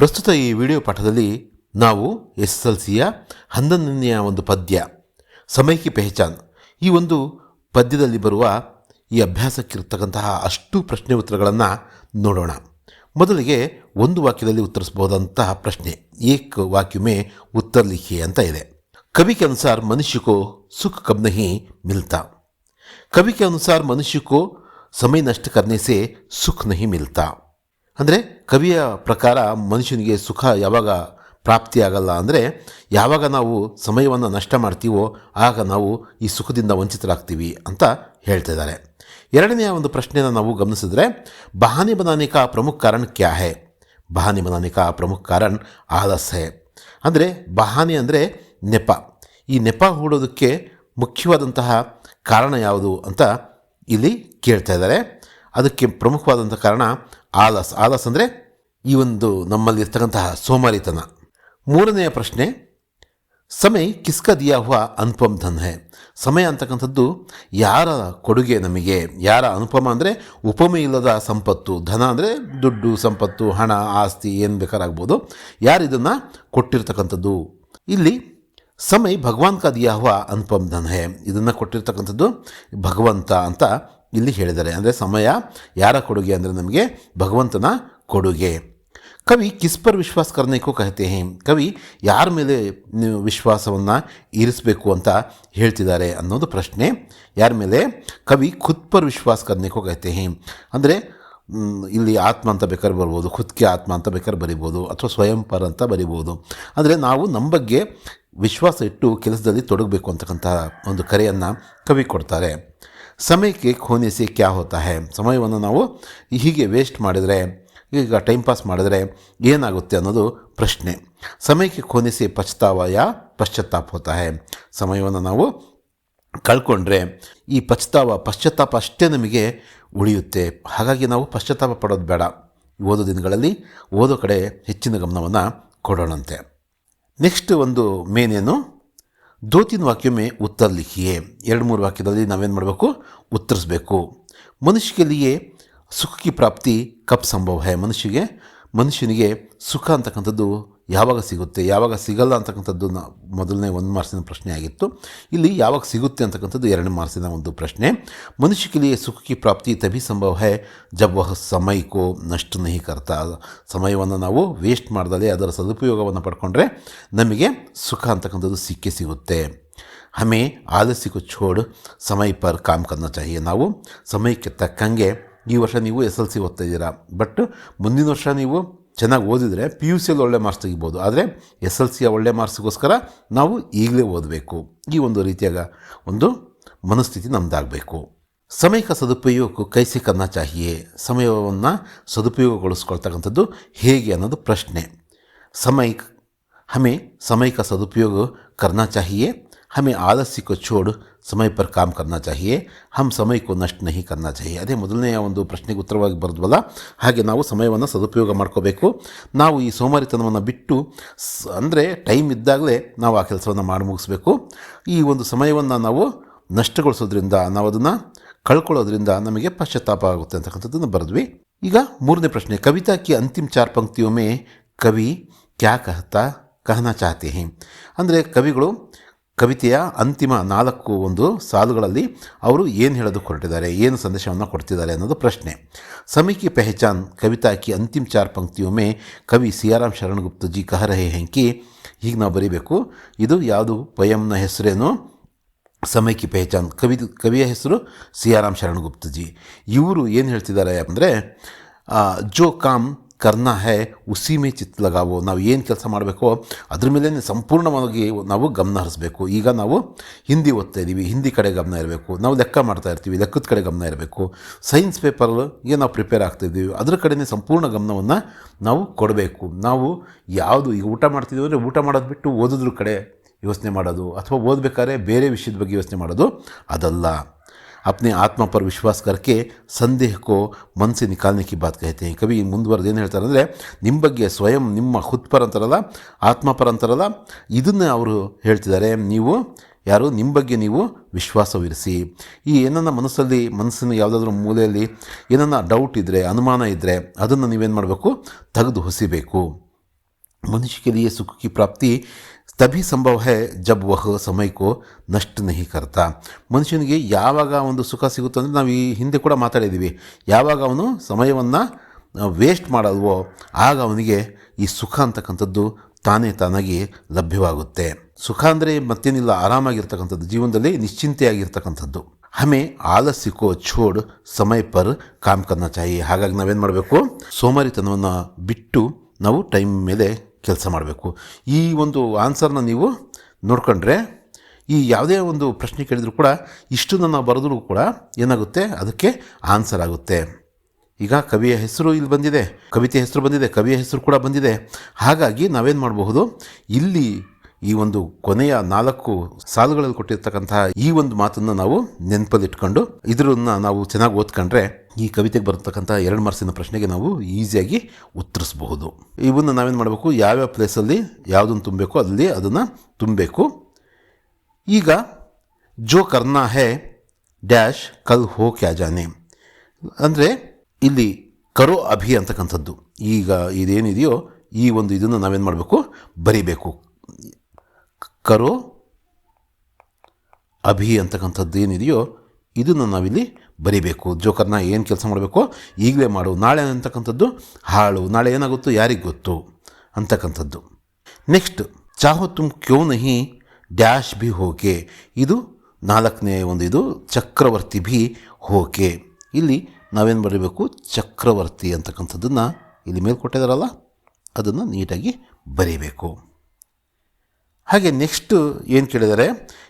ಪ್ರಸ್ತುತ ಈ ವಿಡಿಯೋ ಪಾಠದಲ್ಲಿ ನಾವು ಎಸ್ ಎಸ್ ಎಲ್ ಸಿಯ ಹನ್ನೊಂದನೆಯ ಒಂದು ಪದ್ಯ, ಸಮಯಕ್ಕೆ ಪೆಹಚಾನ್. ಈ ಒಂದು ಪದ್ಯದಲ್ಲಿ ಬರುವ ಈ ಅಭ್ಯಾಸಕ್ಕಿರ್ತಕ್ಕಂತಹ ಅಷ್ಟು ಪ್ರಶ್ನೆ ಉತ್ತರಗಳನ್ನು ನೋಡೋಣ. ಮೊದಲಿಗೆ ಒಂದು ವಾಕ್ಯದಲ್ಲಿ ಉತ್ತರಿಸಬಹುದಂತಹ ಪ್ರಶ್ನೆ, ಏಕ್ ವಾಕ್ಯುಮೆ ಉತ್ತರ ಲಿಖಿ ಅಂತ ಇದೆ. ಕವಿಕೆ ಅನುಸಾರ ಮನುಷ್ಯಕೋ ಸುಖ ಕಬ್ನಹಿ ಮಿಲ್ತಾ. ಕವಿಕೆ ಅನುಸಾರ ಮನುಷ್ಯಕೋ ಸಮಯ ನಷ್ಟ ಕರ್ನೆಸೆ ಸುಖ ನಹಿ ಮಿಲ್ತಾ. ಅಂದರೆ ಕವಿಯ ಪ್ರಕಾರ ಮನುಷ್ಯನಿಗೆ ಸುಖ ಯಾವಾಗ ಪ್ರಾಪ್ತಿಯಾಗಲ್ಲ ಅಂದರೆ ಯಾವಾಗ ನಾವು ಸಮಯವನ್ನು ನಷ್ಟ ಮಾಡ್ತೀವೋ ಆಗ ನಾವು ಈ ಸುಖದಿಂದ ವಂಚಿತರಾಗ್ತೀವಿ ಅಂತ ಹೇಳ್ತಾ ಇದ್ದಾರೆ. ಎರಡನೆಯ ಒಂದು ಪ್ರಶ್ನೆಯನ್ನು ನಾವು ಗಮನಿಸಿದ್ರೆ, ಬಹಾನಿ ಬನಾನೆ ಕಾ ಪ್ರಮುಖ ಕಾರಣ ಕ್ಯಾ ಹೇ? ಬಹಾನಿ ಬನಾನೆ ಕಾ ಪ್ರಮುಖ ಕಾರಣ ಆಲಸ್ ಹೇ. ಅಂದರೆ ಬಹಾನಿ ಅಂದರೆ ನೆಪ. ಈ ನೆಪ ಹೂಡೋದಕ್ಕೆ ಮುಖ್ಯವಾದಂತಹ ಕಾರಣ ಯಾವುದು ಅಂತ ಇಲ್ಲಿ ಕೇಳ್ತಾ ಇದ್ದಾರೆ. ಅದಕ್ಕೆ ಪ್ರಮುಖವಾದಂಥ ಕಾರಣ ಆಲಸ್ ಆಲಸ್ ಅಂದರೆ ಈ ಒಂದು ನಮ್ಮಲ್ಲಿ ಇರ್ತಕ್ಕಂತಹ ಸೋಮಾರಿತನ. ಮೂರನೆಯ ಪ್ರಶ್ನೆ ಸಮಯ ಕಿಸ್ಕ ದಿಯಾ ಹುವ ಅನುಪಮ್ ಧನ್ಹೆ ಸಮಯ ಅಂತಕ್ಕಂಥದ್ದು ಯಾರ ಕೊಡುಗೆ ನಮಗೆ? ಯಾರ ಅನುಪಮ ಅಂದರೆ ಉಪಮೆ ಇಲ್ಲದ ಸಂಪತ್ತು. ಧನ ಅಂದರೆ ದುಡ್ಡು, ಸಂಪತ್ತು, ಹಣ, ಆಸ್ತಿ, ಏನು ಬೇಕಾರಾಗ್ಬೋದು. ಯಾರು ಇದನ್ನು ಕೊಟ್ಟಿರ್ತಕ್ಕಂಥದ್ದು? ಇಲ್ಲಿ ಸಮಯ ಭಗವಾನ್ ಕಾ ದಿಯಾ ಹುವ ಅನುಪಮ್ ಧನ್ಹೆ ಇದನ್ನು ಕೊಟ್ಟಿರ್ತಕ್ಕಂಥದ್ದು ಭಗವಂತ ಅಂತ ಇಲ್ಲಿ ಹೇಳಿದ್ದಾರೆ. ಅಂದರೆ ಸಮಯ ಯಾರ ಕೊಡುಗೆ ಅಂದರೆ ನಮಗೆ ಭಗವಂತನ ಕೊಡುಗೆ. ಕವಿ ಕಿಸ್ಪರ್ ವಿಶ್ವಾಸ ಕರ್ನೇಕೋ ಕಹತೆ ಹೇ. ಕವಿ, ಯಾರ ಮೇಲೆ ನೀವು ವಿಶ್ವಾಸವನ್ನು ಇರಿಸಬೇಕು ಅಂತ ಹೇಳ್ತಿದ್ದಾರೆ ಅನ್ನೋದು ಪ್ರಶ್ನೆ. ಯಾರ ಮೇಲೆ? ಕವಿ ಖುತ್ಪರ್ ವಿಶ್ವಾಸ ಕರ್ನೇಕೋ ಕಹತೆ ಹೇ. ಅಂದರೆ ಇಲ್ಲಿ ಆತ್ಮ ಅಂತ ಬೇಕಾದ್ರೆ ಬರ್ಬೋದು ಖುದ್ಕೆ ಆತ್ಮ ಅಂತ ಬೇಕಾದ್ರೆ ಬರಿಬೋದು, ಅಥವಾ ಸ್ವಯಂ ಪರ್ ಅಂತ ಬರಿಬೋದು. ಅಂದರೆ ನಾವು ನಮ್ಮ ಬಗ್ಗೆ ವಿಶ್ವಾಸ ಇಟ್ಟು ಕೆಲಸದಲ್ಲಿ ತೊಡಗಬೇಕು ಅಂತಕ್ಕಂಥ ಒಂದು ಕರೆಯನ್ನು ಕವಿ ಕೊಡ್ತಾರೆ. ಸಮಯಕ್ಕೆ ಖೋನಿಸಿ ಕ್ಯಾ ಹೋತಾ ಹೇ? ಸಮಯವನ್ನು ನಾವು ಹೀಗೆ ವೇಸ್ಟ್ ಮಾಡಿದರೆ, ಈಗ ಟೈಮ್ ಪಾಸ್ ಮಾಡಿದರೆ ಏನಾಗುತ್ತೆ ಅನ್ನೋದು ಪ್ರಶ್ನೆ. ಸಮಯಕ್ಕೆ ಖೋನಿಸಿ ಪಶ್ಚಾತ್ತಾವಯ ಪಶ್ಚಾತ್ತಾಪ ಹೋತಾ ಹೇ? ಸಮಯವನ್ನು ನಾವು ಕಳ್ಕೊಂಡ್ರೆ ಈ ಪಶ್ಚಾತ್ತಾಪ ಪಶ್ಚಾತ್ತಾಪ ಅಷ್ಟೇ ನಮಗೆ ಉಳಿಯುತ್ತೆ. ಹಾಗಾಗಿ ನಾವು ಪಶ್ಚಾತ್ತಾಪ ಪಡೋದು ಬೇಡ. ಓದೋ ದಿನಗಳಲ್ಲಿ ಓದೋ ಕಡೆ ಹೆಚ್ಚಿನ ಗಮನವನ್ನು ಕೊಡೋಣಂತೆ. ನೆಕ್ಸ್ಟ್ ಒಂದು ಮೇನ್ ಏನು ತಿನ್ ಮೇ ಉತ್ತರ ಲಿಖಿಯೇ. ಎರಡು ಮೂರು ವಾಕ್ಯದಲ್ಲಿ ನಾವೇನು ಮಾಡಬೇಕು? ಉತ್ತರಿಸ್ಬೇಕು. ಮನುಷ್ಯಲ್ಲಿಯೇ ಸುಖಕ್ಕೆ ಪ್ರಾಪ್ತಿ ಕಪ್ ಸಂಭವ ಹೇ ಮನುಷ್ಯಗೆ. ಮನುಷ್ಯನಿಗೆ ಸುಖ ಅಂತಕ್ಕಂಥದ್ದು ಯಾವಾಗ ಸಿಗುತ್ತೆ, ಯಾವಾಗ ಸಿಗಲ್ಲ ಅಂತಕ್ಕಂಥದ್ದು ನ, ಮೊದಲನೇ ಒಂದು ಮಾರ್ಸಿನ ಪ್ರಶ್ನೆ ಆಗಿತ್ತು. ಇಲ್ಲಿ ಯಾವಾಗ ಸಿಗುತ್ತೆ ಅಂತಕ್ಕಂಥದ್ದು ಎರಡನೇ ಮಾರ್ಸಿನ ಒಂದು ಪ್ರಶ್ನೆ. ಮನುಷ್ಯ ಸುಖಕ್ಕೆ ಪ್ರಾಪ್ತಿ ತಭಿ ಸಂಭವ ಹೇ, ಜಬ್ ವಹ ಸಮಯಕ್ಕೋ ನಷ್ಟ ನಹಿ ಕರ್ತಾ. ಸಮಯವನ್ನು ನಾವು ವೇಸ್ಟ್ ಮಾಡಿದಲ್ಲಿ ಅದರ ಸದುಪಯೋಗವನ್ನು ಪಡ್ಕೊಂಡ್ರೆ ನಮಗೆ ಸುಖ ಅಂತಕ್ಕಂಥದ್ದು ಸಿಕ್ಕೇ ಸಿಗುತ್ತೆ. ಹಮೇ ಆಲಸ್ಯಕ್ಕೂ ಛೋಡ್, ಸಮಯ ಪರ್ ಕಾಮ್ ಕನ್ನ ಚಾಹಿಯೆ. ನಾವು ಸಮಯಕ್ಕೆ ತಕ್ಕಂಗೆ ಈ ವರ್ಷ ನೀವು ಎಸ್ ಎಲ್ ಸಿ ಓದ್ತಾ ಇದ್ದೀರಾ. ಬಟ್ ಮುಂದಿನ ವರ್ಷ ನೀವು ಚೆನ್ನಾಗಿ ಓದಿದರೆ ಪಿ ಯು ಸಿಯಲ್ಲಿ ಒಳ್ಳೆ ಮಾರ್ಕ್ಸ್ ತೆಗಿಬೋದು. ಆದರೆ ಎಸ್ ಎಲ್ ಸಿಯ ಒಳ್ಳೆ ಮಾರ್ಕ್ಸ್ಗೋಸ್ಕರ ನಾವು ಈಗಲೇ ಓದಬೇಕು. ಈ ಒಂದು ರೀತಿಯಾಗ ಒಂದು ಮನಸ್ಥಿತಿ ನಮ್ಮದಾಗಬೇಕು ಸಮಯಕ್ಕೆ ಸದುಪಯೋಗಕ್ಕೂ ಕೈಸಿ ಕನ್ನ ಚಾಹಿಯೇ. ಸಮಯವನ್ನು ಸದುಪಯೋಗಗೊಳಿಸ್ಕೊಳ್ತಕ್ಕಂಥದ್ದು ಹೇಗೆ ಅನ್ನೋದು ಪ್ರಶ್ನೆ. ಸಮಯ ಹಮೆ ಸಮಯ ಸದುಪಯೋಗ ಕರ್ನಾ ಚಾಹಿಯೇ. हमें आलस्य को छोड़ समय पर काम करना चाहिए हम समय को ನಷ್ಟ नहीं करना चाहिए ಅದೇ ಮೊದಲನೆಯ ಒಂದು ಪ್ರಶ್ನೆಗೆ ಉತ್ತರವಾಗಿ ಬರೆದ್ವಲ್ಲ ಹಾಗೆ ನಾವು ಸಮಯವನ್ನು ಸದುಪಯೋಗ ಮಾಡ್ಕೋಬೇಕು ನಾವು ಈ ಸೋಮಾರಿತನವನ್ನು ಬಿಟ್ಟು ಸ್ ಅಂದರೆ ಟೈಮ್ ಇದ್ದಾಗಲೇ ನಾವು ಆ ಕೆಲಸವನ್ನು ಮಾಡಿ ಮುಗಿಸ್ಬೇಕು ಈ ಒಂದು ಸಮಯವನ್ನು ನಾವು ನಷ್ಟಗೊಳಿಸೋದ್ರಿಂದ ನಾವು ಅದನ್ನು ಕಳ್ಕೊಳ್ಳೋದ್ರಿಂದ ನಮಗೆ ಪಶ್ಚಾತ್ತಾಪ ಆಗುತ್ತೆ ಅಂತಕ್ಕಂಥದ್ದನ್ನು ಬರೆದ್ವಿ ಈಗ ಮೂರನೇ ಪ್ರಶ್ನೆ ಕವಿತಾ ಕಿ ಅಂತಿಮ ಚಾರ್ ಪಂಕ್ತಿಯೋ ಮೇ ಕವಿ ಕ್ಯಾ ಕಹತಾ ಕಹನಾ ಚಾಹತೆ ಹೇ ಅಂದರೆ ಕವಿಗಳು ಕವಿತೆಯ ಅಂತಿಮ ನಾಲ್ಕು ಒಂದು ಸಾಲುಗಳಲ್ಲಿ ಅವರು ಏನು ಹೇಳೋದು ಹೊರಟಿದ್ದಾರೆ ಏನು ಸಂದೇಶವನ್ನು ಕೊಡ್ತಿದ್ದಾರೆ ಅನ್ನೋದು ಪ್ರಶ್ನೆ. ಸಮಿಕಿ ಪೆಹಚಾನ್ ಕವಿತಾ ಕಿ ಅಂತಿಮ ಚಾರ್ ಪಂಕ್ತಿಯೊಮ್ಮೆ ಕವಿ ಸಿಯಾರಾಮ್ ಶರಣಗುಪ್ತ ಜಿ ಕಹರಹೆ ಹೆಂಕಿ ಈಗ ನಾವು ಬರೀಬೇಕು. ಇದು ಯಾವುದು ಪಯಂನ ಹೆಸರೇನು? ಸಮಯಕ್ಕೆ ಪೆಹಚಾನ್ ಕವಿ, ಕವಿಯ ಹೆಸರು ಸಿಯಾರಾಮ್ ಶರಣಗುಪ್ತಜಿ. ಇವರು ಏನು ಹೇಳ್ತಿದ್ದಾರೆ ಅಂದರೆ ಜೋ ಕಾಮ್ ಕರ್ನಾ ಹೇ, ಉಸಿ ಮೇ ಚಿತ್ ಲಗಾವು, ನಾವು ಏನು ಕೆಲಸ ಮಾಡಬೇಕೋ, ಅದ್ರ ಮೇಲೆ ಸಂಪೂರ್ಣವಾಗಿ ನಾವು ಗಮನ ಹರಿಸ್ಬೇಕು. ಈಗ ನಾವು ಹಿಂದಿ ಓದ್ತಾ ಇದ್ದೀವಿ ಹಿಂದಿ ಕಡೆ ಗಮನ ಇರಬೇಕು. ನಾವು ಲೆಕ್ಕ ಮಾಡ್ತಾ ಇರ್ತೀವಿ, ಲೆಕ್ಕದ ಕಡೆ ಗಮನ ಇರಬೇಕು. ಸೈನ್ಸ್ ಪೇಪರ್ಗೆ ನಾವು ಪ್ರಿಪೇರ್ ಆಗ್ತಾಯಿದ್ದೀವಿ ಅದ್ರ ಕಡೆನೇ ಸಂಪೂರ್ಣ ಗಮನವನ್ನು ನಾವು ಕೊಡಬೇಕು. ನಾವು ಯಾವುದು ಈಗ ಊಟ ಮಾಡ್ತಿದ್ದೀವಿ ಅಂದರೆ ಊಟ ಮಾಡೋದು ಬಿಟ್ಟು ಓದೋದ್ರ ಕಡೆ ಯೋಚನೆ ಮಾಡೋದು, ಅಥವಾ ಓದಬೇಕಾದ್ರೆ ಬೇರೆ ವಿಷಯದ ಬಗ್ಗೆ ಯೋಚನೆ ಮಾಡೋದು, ಅದಲ್ಲ. अपने आत्मा पर विश्वास करके ಸಂದೇಹ ಕೋ ಮನ್ ಸೆ ನಿಕಾಲ್ನೆ ಕಿ ಬಾತ್ ಕಹತೆ हैं ಕವಿ ಮುಂದುವರೆದು ಏನು ಹೇಳ್ತಾರೆ ಅಂದರೆ ನಿಮ್ಮ ಬಗ್ಗೆ ಸ್ವಯಂ ನಿಮ್ಮ ಹುತ್ಪರ್ ಅಂತಾರಲ್ಲ ಆತ್ಮಪರ ಅಂತಾರಲ್ಲ ಇದನ್ನು ಅವರು ಹೇಳ್ತಿದ್ದಾರೆ ನೀವು ಯಾರು ನಿಮ್ಮ ಬಗ್ಗೆ ನೀವು ವಿಶ್ವಾಸವಿರಿಸಿ ಈ ಏನನ್ನ ಮನಸ್ಸಲ್ಲಿ ಮನಸ್ಸಿನ ಯಾವುದಾದ್ರೂ ಮೂಲೆಯಲ್ಲಿ ಏನನ್ನ ಡೌಟ್ ಇದ್ದರೆ ಅನುಮಾನ ಇದ್ದರೆ ಅದನ್ನು ನೀವೇನು ಮಾಡಬೇಕು ತೆಗೆದು ಹೊಸಿಬೇಕು मनुष्य के लिए सुख की प्राप्ति तभी संभव है जब वह समय को ನಷ್ಟ नहीं करता ಮನುಷ್ಯನಿಗೆ ಯಾವಾಗ ಒಂದು ಸುಖ ಸಿಗುತ್ತೆ ಅಂದರೆ ನಾವು ಈ ಹಿಂದೆ ಕೂಡ ಮಾತಾಡಿದ್ದೀವಿ ಯಾವಾಗ ಅವನು ಸಮಯವನ್ನು ವೇಸ್ಟ್ ಮಾಡಲ್ವೋ ಆಗ ಅವನಿಗೆ ಈ ಸುಖ ಅಂತಕ್ಕಂಥದ್ದು ತಾನೇ ತಾನಾಗಿ ಲಭ್ಯವಾಗುತ್ತೆ ಸುಖ ಅಂದರೆ ಮತ್ತೇನಿಲ್ಲ ಆರಾಮಾಗಿರ್ತಕ್ಕಂಥದ್ದು ಜೀವನದಲ್ಲಿ ನಿಶ್ಚಿಂತೆಯಾಗಿರ್ತಕ್ಕಂಥದ್ದು ಹಮೆ ಆಲಸ್ಯ ಕೋ ಛೋಡ್ ಸಮಯ ಪರ್ ಕಾಮ್ ಕರ್ನ ಚಾಯಿ ಹಾಗಾಗಿ ನಾವೇನು ಮಾಡಬೇಕು ಸೋಮಾರಿತನವನ್ನು ಬಿಟ್ಟು ನಾವು ಟೈಮ್ ಮೇಲೆ ಕೆಲಸ ಮಾಡಬೇಕು. ಈ ಒಂದು ಆನ್ಸರ್ನ ನೀವು ನೋಡ್ಕೊಂಡ್ರೆ, ಈ ಯಾವುದೇ ಒಂದು ಪ್ರಶ್ನೆ ಕೇಳಿದರೂ ಕೂಡ ಇಷ್ಟನ್ನು ನಾವು ಬರೆದ್ರೂ ಕೂಡ ಏನಾಗುತ್ತೆ? ಅದಕ್ಕೆ ಆನ್ಸರ್ ಆಗುತ್ತೆ. ಈಗ ಕವಿಯ ಹೆಸರು ಇಲ್ಲಿ ಬಂದಿದೆ. ಕವಿತೆ ಹೆಸರು ಬಂದಿದೆ. ಕವಿಯ ಹೆಸರು ಕೂಡ ಬಂದಿದೆ. ಹಾಗಾಗಿ ನಾವೇನು ಮಾಡಬಹುದು? ಇಲ್ಲಿ ಈ ಒಂದು ಕೊನೆಯ ನಾಲ್ಕು ಸಾಲುಗಳಲ್ಲಿ ಕೊಟ್ಟಿರ್ತಕ್ಕಂತಹ ಈ ಒಂದು ಮಾತನ್ನು ನಾವು ನೆನಪಲ್ಲಿಟ್ಕೊಂಡು, ಇದರನ್ನ ನಾವು ಚೆನ್ನಾಗಿ ಓದ್ಕೊಂಡ್ರೆ ಈ ಕವಿತೆಗೆ ಬರತಕ್ಕಂಥ ಎರಡು ಮಾರ್ಕ್ಸಿನ ಪ್ರಶ್ನೆಗೆ ನಾವು ಈಸಿಯಾಗಿ ಉತ್ತರಿಸಬಹುದು. ಇವನ್ನು ನಾವೇನು ಮಾಡಬೇಕು? ಯಾವ್ಯಾವ ಪ್ಲೇಸಲ್ಲಿ ಯಾವುದನ್ನು ತುಂಬಬೇಕು ಅಲ್ಲಿ ಅದನ್ನು ತುಂಬಬೇಕು. ಈಗ, ಜೋ ಕರ್ನಾ ಹೇ ಡ್ಯಾಶ್ ಕಲ್ ಹೋ ಕ್ಯಾಜಾನೆ ಅಂದರೆ, ಇಲ್ಲಿ ಕರೋ ಅಭಿ ಅಂತಕ್ಕಂಥದ್ದು. ಈಗ ಇದೇನಿದೆಯೋ ಈ ಒಂದು ಇದನ್ನು ನಾವೇನು ಮಾಡಬೇಕು? ಬರಿಬೇಕು. ಕರೋ ಅಭಿ ಅಂತಕ್ಕಂಥದ್ದು ಏನಿದೆಯೋ ಇದನ್ನು ನಾವಿಲ್ಲಿ ಬರಿಬೇಕು. ಜೋಕರ್ನ ಏನು ಕೆಲಸ ಮಾಡಬೇಕು? ಈಗಲೇ ಮಾಡು. ನಾಳೆ ಅಂತಕ್ಕಂಥದ್ದು ಹಾಳು. ನಾಳೆ ಏನಾಗುತ್ತೋ ಯಾರಿಗೆ ಗೊತ್ತು? ಅಂತಕ್ಕಂಥದ್ದು. ನೆಕ್ಸ್ಟ್, ಚಾಹೋ ತುಮ್ ಕ್ಯೋ ನಹಿ ಡ್ಯಾಶ್ ಬಿ ಹೋಕೆ? ಇದು ನಾಲ್ಕನೇ ಒಂದು. ಇದು ಚಕ್ರವರ್ತಿ ಭಿ ಹೋಕೆ. ಇಲ್ಲಿ ನಾವೇನು ಬರೀಬೇಕು? ಚಕ್ರವರ್ತಿ ಅಂತಕ್ಕಂಥದ್ದನ್ನು ಇಲ್ಲಿ ಮೇಲೆ ಕೊಟ್ಟಿದ್ದಾರಲ್ಲ ಅದನ್ನು ನೀಟಾಗಿ ಬರೀಬೇಕು. ಹಾಗೆ ನೆಕ್ಸ್ಟ್ ಏನು ಕೇಳಿದರೆ,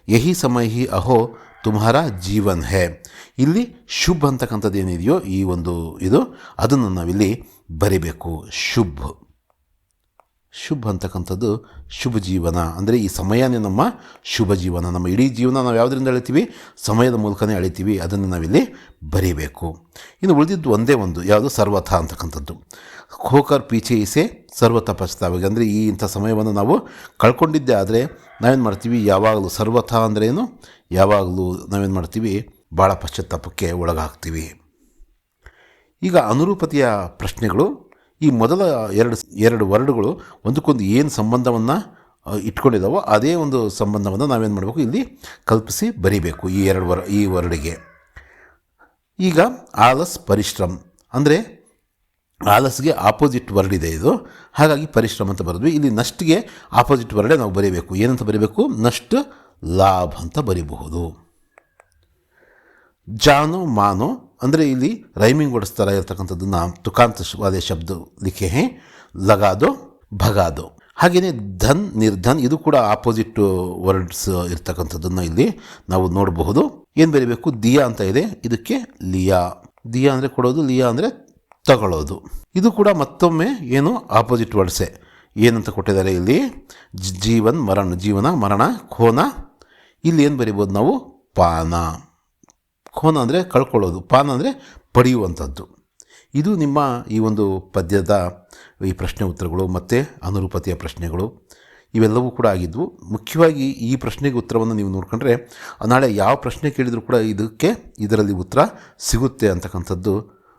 ಯಹಿ ಸಮಯಹಿ ಅಹೋ ತುಮಹಾರ ಜೀವನ್ ಹೇ. ಇಲ್ಲಿ ಶುಭ್ ಅಂತಕ್ಕಂಥದ್ದು ಏನಿದೆಯೋ ಈ ಒಂದು ಇದು, ಅದನ್ನು ನಾವಿಲ್ಲಿ ಬರಿಬೇಕು. ಶುಭ್. ಶುಭ ಅಂತಕ್ಕಂಥದ್ದು ಶುಭ ಜೀವನ. ಅಂದರೆ ಈ ಸಮಯನೇ ನಮ್ಮ ಶುಭ ಜೀವನ. ನಮ್ಮ ಇಡೀ ಜೀವನ ನಾವು ಯಾವುದರಿಂದ ಅಳಿತೀವಿ? ಸಮಯದ ಮೂಲಕನೇ ಅಳಿತೀವಿ. ಅದನ್ನು ನಾವಿಲ್ಲಿ ಬರೀಬೇಕು. ಇನ್ನು ಉಳಿದಿದ್ದು ಒಂದೇ ಒಂದು, ಯಾವುದು ಸರ್ವಥ ಅಂತಕ್ಕಂಥದ್ದು. ಖೋಕರ್ ಪೀಚೆ ಇಸೆ ಸರ್ವಥ ಪಶ್ಚಾತ್ತಾಗ ಅಂದರೆ ಈ ಇಂಥ ಸಮಯವನ್ನು ನಾವು ಕಳ್ಕೊಂಡಿದ್ದೆ ಆದರೆ ನಾವೇನು ಮಾಡ್ತೀವಿ? ಯಾವಾಗಲೂ ಸರ್ವಥ ಅಂದ್ರೇನು ಯಾವಾಗಲೂ ನಾವೇನು ಮಾಡ್ತೀವಿ? ಭಾಳ ಪಶ್ಚಾತ್ತಾಪಕ್ಕೆ ಒಳಗಾಗ್ತೀವಿ. ಈಗ ಅನುರೂಪತೆಯ ಪ್ರಶ್ನೆಗಳು ಈ ಮೊದಲ ಎರಡು ಎರಡು ವರ್ಡ್ಗಳು ಒಂದಕ್ಕೊಂದು ಏನು ಸಂಬಂಧವನ್ನು ಇಟ್ಕೊಂಡಿದ್ದಾವೋ ಅದೇ ಒಂದು ಸಂಬಂಧವನ್ನು ನಾವೇನು ಮಾಡಬೇಕು, ಇಲ್ಲಿ ಕಲ್ಪಿಸಿ ಬರಿಬೇಕು ಈ ಎರಡು ವರ್, ಈ ವರ್ಡಿಗೆ. ಈಗ ಆಲಸ್ ಪರಿಶ್ರಮ್. ಅಂದರೆ ಆಲಸ್ಗೆ ಆಪೋಸಿಟ್ ವರ್ಡ್ ಇದೆ ಇದು. ಹಾಗಾಗಿ ಪರಿಶ್ರಮ ಅಂತ ಬರೆದ್ವಿ. ಇಲ್ಲಿ ನಷ್ಟಿಗೆ ಆಪೋಸಿಟ್ ವರ್ಡೇ ನಾವು ಬರೀಬೇಕು. ಏನಂತ ಬರೀಬೇಕು? ನಷ್ಟ, ಲಾಭ ಅಂತ ಬರಿಬಹುದು. ಜಾನೋ, ಮಾನೋ ಅಂದರೆ ಇಲ್ಲಿ ರೈಮಿಂಗ್ ಓಡಿಸ್ತಾರ ಇರ್ತಕ್ಕಂಥದ್ದನ್ನು ತುಕಾಂತವಾದ ಶಬ್ದ ಲಿಖೆ ಹೇ, ಲಗಾದೋ, ಭಗಾದೋ. ಹಾಗೆಯೇ ಧನ್, ನಿರ್ಧನ್, ಇದು ಕೂಡ ಆಪೋಸಿಟ್ ವರ್ಡ್ಸ್ ಇರ್ತಕ್ಕಂಥದ್ದನ್ನು ಇಲ್ಲಿ ನಾವು ನೋಡಬಹುದು. ಏನು ಬರೀಬೇಕು? ದಿಯಾ ಅಂತ ಇದೆ. ಇದಕ್ಕೆ ಲಿಯಾ. ದಿಯಾ ಅಂದರೆ ಕೊಡೋದು, ಲಿಯಾ ಅಂದರೆ ತಗೊಳ್ಳೋದು. ಇದು ಕೂಡ ಮತ್ತೊಮ್ಮೆ ಏನು ಆಪೋಸಿಟ್ ವರ್ಡ್ಸೆ ಏನಂತ ಕೊಟ್ಟಿದ್ದಾರೆ ಇಲ್ಲಿ? ಜೀವನ್, ಮರಣ, ಜೀವನ, ಮರಣ ಕೋನ ಇಲ್ಲಿ ಏನು ಬರಿಬೋದು ನಾವು? ಪಾನ. ಖೋನ ಅಂದರೆ ಕಳ್ಕೊಳ್ಳೋದು, ಪಾನ್ ಅಂದರೆ ಪಡೆಯುವಂಥದ್ದು. ಇದು ನಿಮ್ಮ ಈ ಒಂದು ಪದ್ಯದ ಈ ಪ್ರಶ್ನೆ ಉತ್ತರಗಳು ಮತ್ತು ಅನುರೂಪತೆಯ ಪ್ರಶ್ನೆಗಳು. ಇವೆಲ್ಲವೂ ಕೂಡ ಆಗಿದ್ವು. ಮುಖ್ಯವಾಗಿ ಈ ಪ್ರಶ್ನೆಗೆ ಉತ್ತರವನ್ನು ನೀವು ನೋಡ್ಕೊಂಡ್ರೆ, ನಾಳೆ ಯಾವ ಪ್ರಶ್ನೆ ಕೇಳಿದರೂ ಕೂಡ ಇದಕ್ಕೆ, ಇದರಲ್ಲಿ ಉತ್ತರ ಸಿಗುತ್ತೆ ಅಂತಕ್ಕಂಥದ್ದು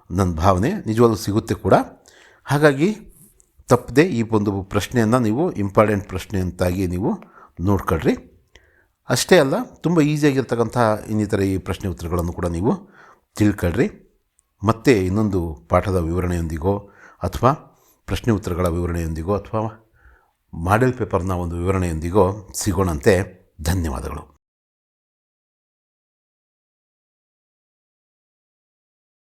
ನನ್ನ ಭಾವನೆ. ನಿಜವಾಗ್ಲೂ ಸಿಗುತ್ತೆ ಕೂಡ. ಹಾಗಾಗಿ ತಪ್ಪದೆ ಈ ಒಂದು ಪ್ರಶ್ನೆಯನ್ನು ನೀವು ಇಂಪಾರ್ಟೆಂಟ್ ಪ್ರಶ್ನೆ ಅಂತಾಗಿ ನೀವು ನೋಡ್ಕೊಳ್ರಿ. ಅಷ್ಟೇ ಅಲ್ಲ, ತುಂಬ ಈಸಿಯಾಗಿರ್ತಕ್ಕಂಥ ಇನ್ನಿತರ ಈ ಪ್ರಶ್ನೆ ಉತ್ತರಗಳನ್ನು ಕೂಡ ನೀವು ತಿಳ್ಕೊಳ್ರಿ. ಮತ್ತೆ ಇನ್ನೊಂದು ಪಾಠದ ವಿವರಣೆಯೊಂದಿಗೋ ಅಥವಾ ಪ್ರಶ್ನೆ ಉತ್ತರಗಳ ವಿವರಣೆಯೊಂದಿಗೋ ಅಥವಾ ಮಾಡೆಲ್ ಪೇಪರ್ನ ಒಂದು ವಿವರಣೆಯೊಂದಿಗೋ ಸಿಗೋಣಂತೆ. ಧನ್ಯವಾದಗಳು.